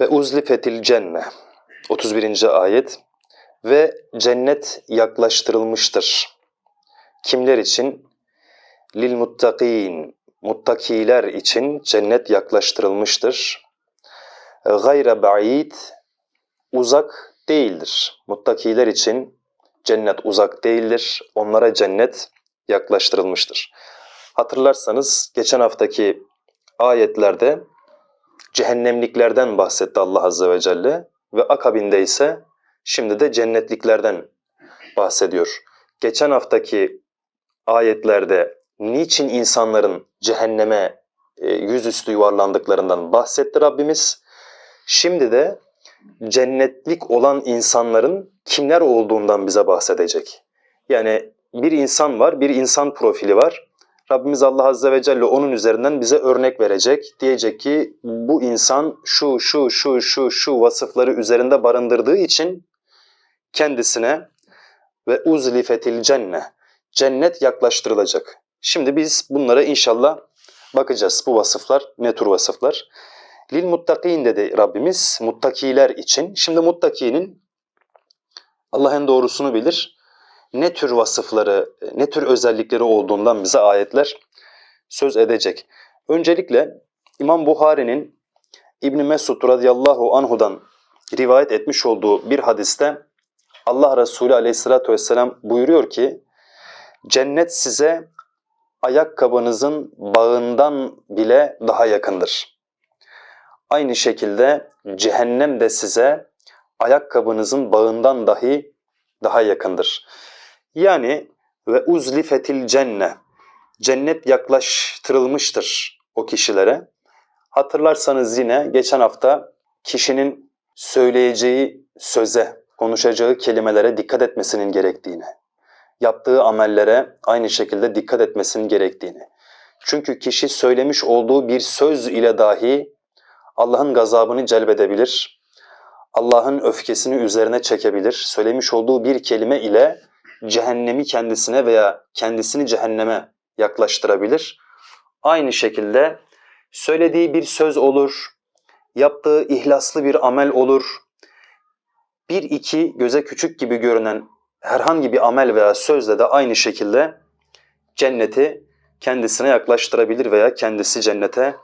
Ve uzlifetil cenne 31. ayet ve cennet yaklaştırılmıştır. Kimler için? Lil muttakin muttakiler için cennet yaklaştırılmıştır. Gayre ba'id uzak değildir. Muttakiler için cennet uzak değildir. Onlara cennet yaklaştırılmıştır. Hatırlarsanız geçen haftaki ayetlerde cehennemliklerden bahsetti Allah Azze ve Celle ve akabinde ise şimdi de cennetliklerden bahsediyor. Geçen haftaki ayetlerde niçin insanların cehenneme e, yüzüstü yuvarlandıklarından bahsetti Rabbimiz. Şimdi de cennetlik olan insanların kimler olduğundan bize bahsedecek. Yani bir insan var, bir insan profili var. Rabbimiz Allah Azze ve Celle onun üzerinden bize örnek verecek. Diyecek ki bu insan şu şu şu şu şu vasıfları üzerinde barındırdığı için kendisine ve uzlifetil cenne cennet yaklaştırılacak. Şimdi biz bunlara inşallah bakacağız. Bu vasıflar ne tür vasıflar? Lil muttakin dedi Rabbimiz muttakiler için. Şimdi muttakinin Allah en doğrusunu bilir. Ne tür vasıfları, ne tür özellikleri olduğundan bize ayetler söz edecek. Öncelikle İmam Buhari'nin İbn Mesud radıyallahu anhudan rivayet etmiş olduğu bir hadiste Allah Resulü aleyhissalatü vesselam buyuruyor ki cennet size ayakkabınızın bağından bile daha yakındır. Aynı şekilde cehennem de size ayakkabınızın bağından dahi daha yakındır. Yani ve uzlifetil cenne cennet yaklaştırılmıştır o kişilere. Hatırlarsanız yine geçen hafta kişinin söyleyeceği söze, konuşacağı kelimelere dikkat etmesinin gerektiğini, yaptığı amellere aynı şekilde dikkat etmesinin gerektiğini. Çünkü kişi söylemiş olduğu bir söz ile dahi Allah'ın gazabını celbedebilir, Allah'ın öfkesini üzerine çekebilir. Söylemiş olduğu bir kelime ile cehennemi kendisine veya kendisini cehenneme yaklaştırabilir. Aynı şekilde söylediği bir söz olur, yaptığı ihlaslı bir amel olur. Bir iki göze küçük gibi görünen herhangi bir amel veya sözle de aynı şekilde cenneti kendisine yaklaştırabilir veya kendisi cennete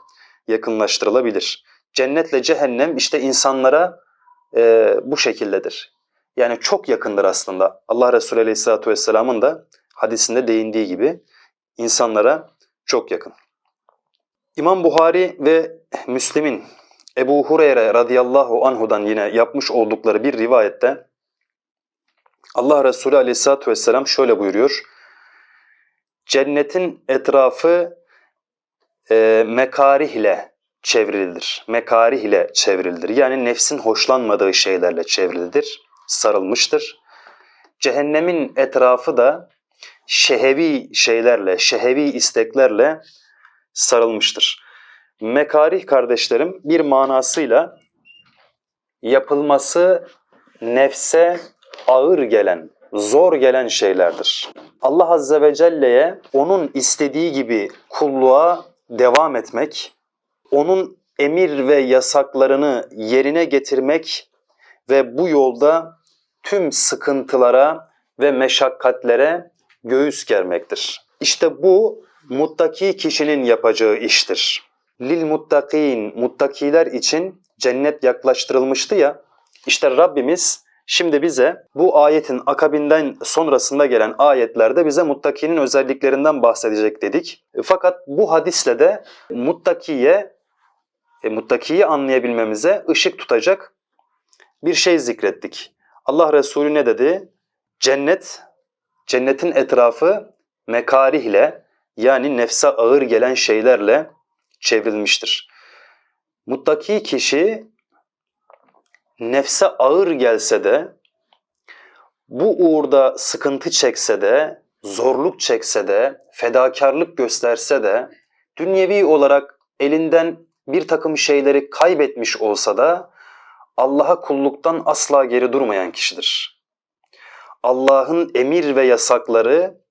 yakınlaştırılabilir. Cennetle cehennem işte insanlara e, bu şekildedir. Yani çok yakındır aslında. Allah Resulü Aleyhisselatü Vesselam'ın da hadisinde değindiği gibi insanlara çok yakın. İmam Buhari ve Müslim'in Ebu Hureyre radıyallahu anhudan yine yapmış oldukları bir rivayette Allah Resulü aleyhissalatü vesselam şöyle buyuruyor. Cennetin etrafı e, mekarih ile çevrilidir. Mekarih ile çevrilidir. Yani nefsin hoşlanmadığı şeylerle çevrilidir, sarılmıştır. Cehennemin etrafı da şehevi şeylerle, şehevi isteklerle sarılmıştır. Mekarih kardeşlerim bir manasıyla yapılması nefse ağır gelen, zor gelen şeylerdir. Allah Azze ve Celle'ye onun istediği gibi kulluğa devam etmek, onun emir ve yasaklarını yerine getirmek ve bu yolda tüm sıkıntılara ve meşakkatlere göğüs germektir. İşte bu muttaki kişinin yapacağı iştir. Lil muttakin, muttakiler için cennet yaklaştırılmıştı ya, işte Rabbimiz Şimdi bize bu ayetin akabinden sonrasında gelen ayetlerde bize muttakinin özelliklerinden bahsedecek dedik. Fakat bu hadisle de muttakiye, e, muttakiyi anlayabilmemize ışık tutacak bir şey zikrettik. Allah Resulü ne dedi? Cennet, cennetin etrafı mekarihle yani nefse ağır gelen şeylerle çevrilmiştir. Muttaki kişi nefse ağır gelse de bu uğurda sıkıntı çekse de, zorluk çekse de, fedakarlık gösterse de, dünyevi olarak elinden bir takım şeyleri kaybetmiş olsa da Allah'a kulluktan asla geri durmayan kişidir. Allah'ın emir ve yasakları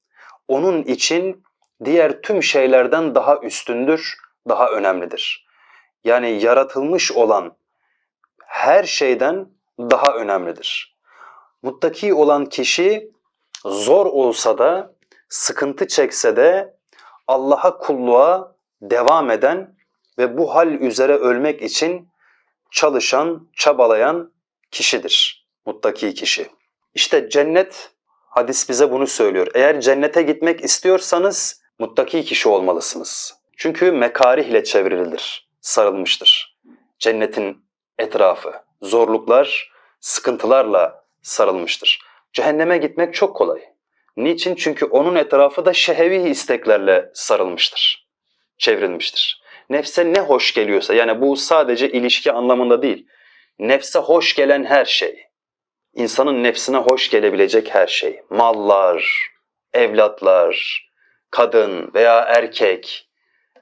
onun için diğer tüm şeylerden daha üstündür, daha önemlidir. Yani yaratılmış olan her şeyden daha önemlidir. Muttaki olan kişi zor olsa da, sıkıntı çekse de Allah'a kulluğa devam eden ve bu hal üzere ölmek için çalışan, çabalayan kişidir. Muttaki kişi. İşte cennet hadis bize bunu söylüyor. Eğer cennete gitmek istiyorsanız muttaki kişi olmalısınız. Çünkü mekarih ile çevrilidir, sarılmıştır. Cennetin etrafı, zorluklar, sıkıntılarla sarılmıştır. Cehenneme gitmek çok kolay. Niçin? Çünkü onun etrafı da şehevi isteklerle sarılmıştır, çevrilmiştir. Nefse ne hoş geliyorsa, yani bu sadece ilişki anlamında değil, nefse hoş gelen her şey, insanın nefsine hoş gelebilecek her şey, mallar, evlatlar, kadın veya erkek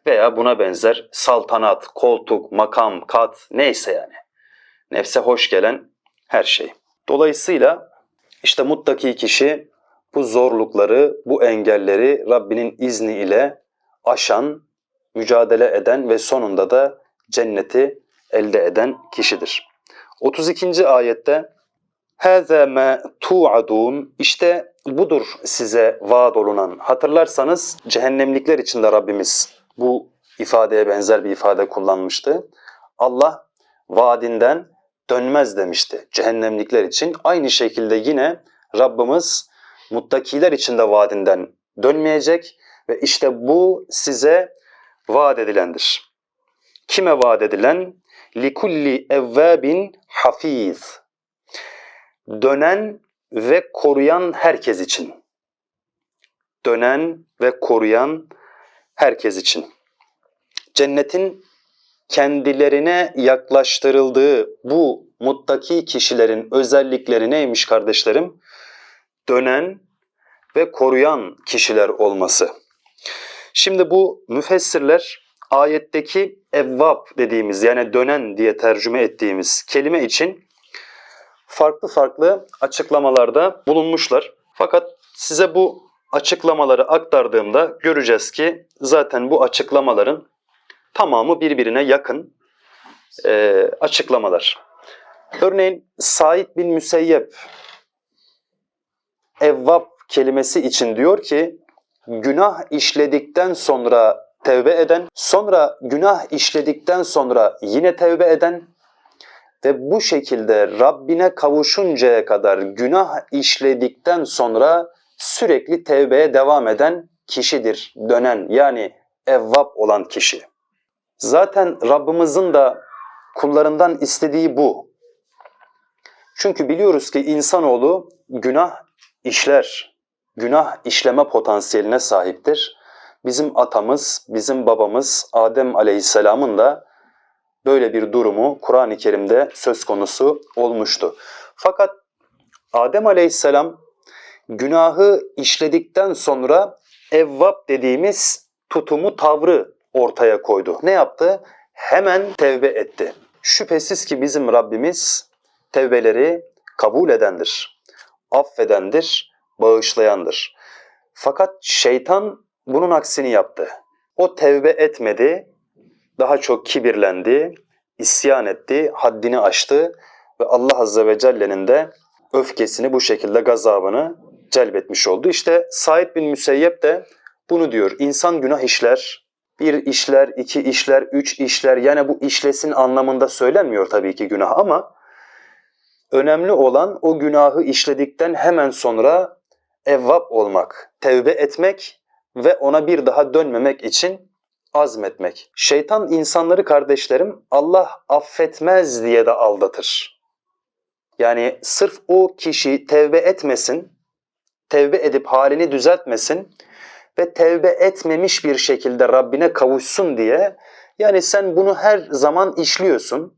veya buna benzer saltanat, koltuk, makam, kat neyse yani. Nefse hoş gelen her şey. Dolayısıyla işte muttaki kişi bu zorlukları, bu engelleri Rabbinin izni ile aşan, mücadele eden ve sonunda da cenneti elde eden kişidir. 32. ayette هَذَا مَا تُوعَدُونَ İşte budur size vaat olunan. Hatırlarsanız cehennemlikler için de Rabbimiz bu ifadeye benzer bir ifade kullanmıştı. Allah vaadinden dönmez demişti cehennemlikler için. Aynı şekilde yine Rabbimiz muttakiler için de vaadinden dönmeyecek ve işte bu size vaat edilendir. Kime vaat edilen? likulli evvabin hafiz. Dönen ve koruyan herkes için. Dönen ve koruyan herkes için. Cennetin kendilerine yaklaştırıldığı bu muttaki kişilerin özellikleri neymiş kardeşlerim? Dönen ve koruyan kişiler olması. Şimdi bu müfessirler ayetteki evvab dediğimiz yani dönen diye tercüme ettiğimiz kelime için farklı farklı açıklamalarda bulunmuşlar. Fakat size bu açıklamaları aktardığımda göreceğiz ki zaten bu açıklamaların tamamı birbirine yakın e, açıklamalar. Örneğin Said bin Müseyyep evvab kelimesi için diyor ki günah işledikten sonra tevbe eden, sonra günah işledikten sonra yine tevbe eden ve bu şekilde Rabbine kavuşuncaya kadar günah işledikten sonra sürekli tevbeye devam eden kişidir. Dönen yani evvab olan kişi. Zaten Rabbimizin de kullarından istediği bu. Çünkü biliyoruz ki insanoğlu günah işler, günah işleme potansiyeline sahiptir. Bizim atamız, bizim babamız Adem Aleyhisselam'ın da böyle bir durumu Kur'an-ı Kerim'de söz konusu olmuştu. Fakat Adem Aleyhisselam günahı işledikten sonra evvab dediğimiz tutumu, tavrı ortaya koydu. Ne yaptı? Hemen tevbe etti. Şüphesiz ki bizim Rabbimiz tevbeleri kabul edendir, affedendir, bağışlayandır. Fakat şeytan bunun aksini yaptı. O tevbe etmedi, daha çok kibirlendi, isyan etti, haddini aştı ve Allah Azze ve Celle'nin de öfkesini bu şekilde gazabını celbetmiş oldu. İşte Said bin Müseyyep de bunu diyor. İnsan günah işler, bir işler, iki işler, üç işler. Yani bu işlesin anlamında söylenmiyor tabii ki günah ama önemli olan o günahı işledikten hemen sonra evvab olmak, tevbe etmek ve ona bir daha dönmemek için azmetmek. Şeytan insanları kardeşlerim Allah affetmez diye de aldatır. Yani sırf o kişi tevbe etmesin, tevbe edip halini düzeltmesin ve tevbe etmemiş bir şekilde Rabbine kavuşsun diye yani sen bunu her zaman işliyorsun.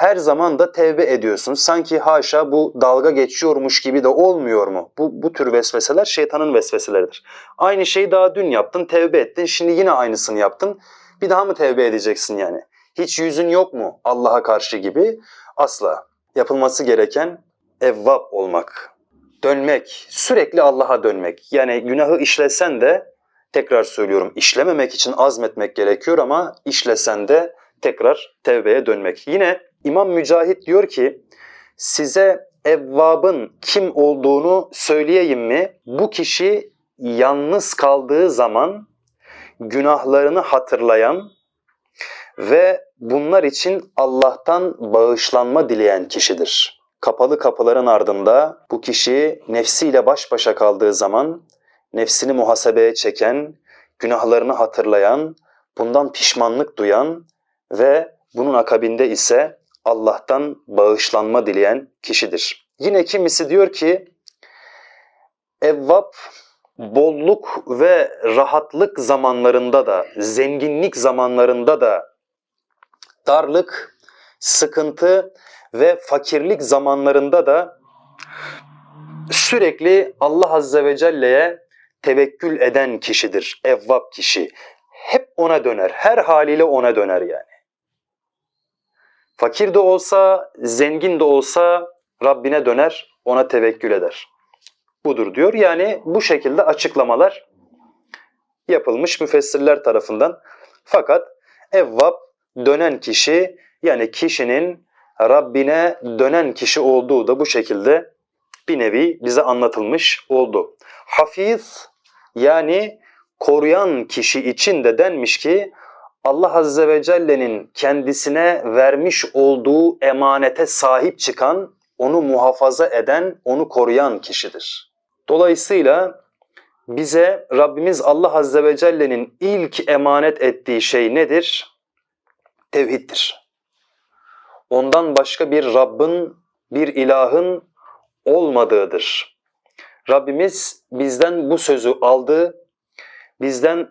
Her zaman da tevbe ediyorsun. Sanki haşa bu dalga geçiyormuş gibi de olmuyor mu? Bu, bu tür vesveseler şeytanın vesveseleridir. Aynı şeyi daha dün yaptın, tevbe ettin, şimdi yine aynısını yaptın. Bir daha mı tevbe edeceksin yani? Hiç yüzün yok mu Allah'a karşı gibi? Asla. Yapılması gereken evvab olmak, dönmek, sürekli Allah'a dönmek. Yani günahı işlesen de tekrar söylüyorum işlememek için azmetmek gerekiyor ama işlesen de tekrar tevbeye dönmek. Yine İmam Mücahit diyor ki size Evvab'ın kim olduğunu söyleyeyim mi? Bu kişi yalnız kaldığı zaman günahlarını hatırlayan ve bunlar için Allah'tan bağışlanma dileyen kişidir. Kapalı kapıların ardında bu kişi nefsiyle baş başa kaldığı zaman nefsini muhasebeye çeken, günahlarını hatırlayan, bundan pişmanlık duyan ve bunun akabinde ise Allah'tan bağışlanma dileyen kişidir. Yine kimisi diyor ki Evvab bolluk ve rahatlık zamanlarında da, zenginlik zamanlarında da darlık, sıkıntı ve fakirlik zamanlarında da sürekli Allah Azze ve Celle'ye tevekkül eden kişidir. Evvab kişi. Hep ona döner. Her haliyle ona döner yani. Fakir de olsa, zengin de olsa Rabbine döner, ona tevekkül eder. Budur diyor. Yani bu şekilde açıklamalar yapılmış müfessirler tarafından. Fakat evvab dönen kişi yani kişinin Rabbine dönen kişi olduğu da bu şekilde bir nevi bize anlatılmış oldu. Hafiz yani koruyan kişi için de denmiş ki Allah Azze ve Celle'nin kendisine vermiş olduğu emanete sahip çıkan, onu muhafaza eden, onu koruyan kişidir. Dolayısıyla bize Rabbimiz Allah Azze ve Celle'nin ilk emanet ettiği şey nedir? Tevhiddir. Ondan başka bir Rabbin, bir ilahın olmadığıdır. Rabbimiz bizden bu sözü aldı, bizden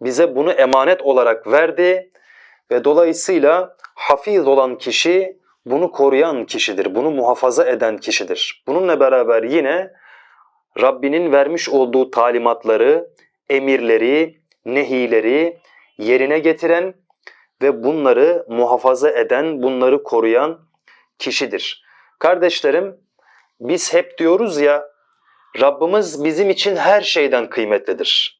bize bunu emanet olarak verdi ve dolayısıyla hafiz olan kişi bunu koruyan kişidir, bunu muhafaza eden kişidir. Bununla beraber yine Rabbinin vermiş olduğu talimatları, emirleri, nehileri yerine getiren ve bunları muhafaza eden, bunları koruyan kişidir. Kardeşlerim, biz hep diyoruz ya, Rabbimiz bizim için her şeyden kıymetlidir.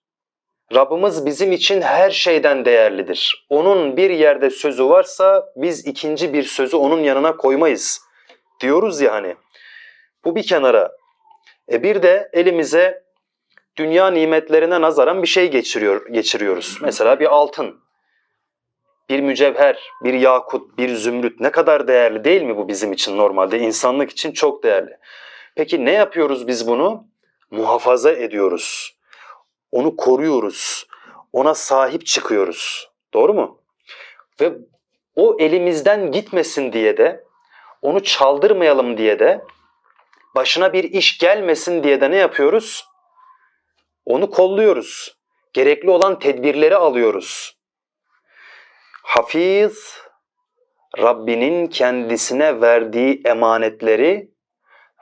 Rabbimiz bizim için her şeyden değerlidir. Onun bir yerde sözü varsa biz ikinci bir sözü onun yanına koymayız. Diyoruz ya hani. Bu bir kenara. E bir de elimize dünya nimetlerine nazaran bir şey geçiriyor, geçiriyoruz. Mesela bir altın, bir mücevher, bir yakut, bir zümrüt ne kadar değerli değil mi bu bizim için normalde? insanlık için çok değerli. Peki ne yapıyoruz biz bunu? Muhafaza ediyoruz. Onu koruyoruz. Ona sahip çıkıyoruz. Doğru mu? Ve o elimizden gitmesin diye de, onu çaldırmayalım diye de, başına bir iş gelmesin diye de ne yapıyoruz? Onu kolluyoruz. Gerekli olan tedbirleri alıyoruz. Hafiz, Rabbinin kendisine verdiği emanetleri,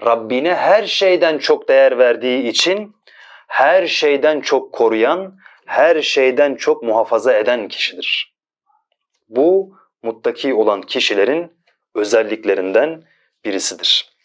Rabbine her şeyden çok değer verdiği için her şeyden çok koruyan, her şeyden çok muhafaza eden kişidir. Bu muttaki olan kişilerin özelliklerinden birisidir.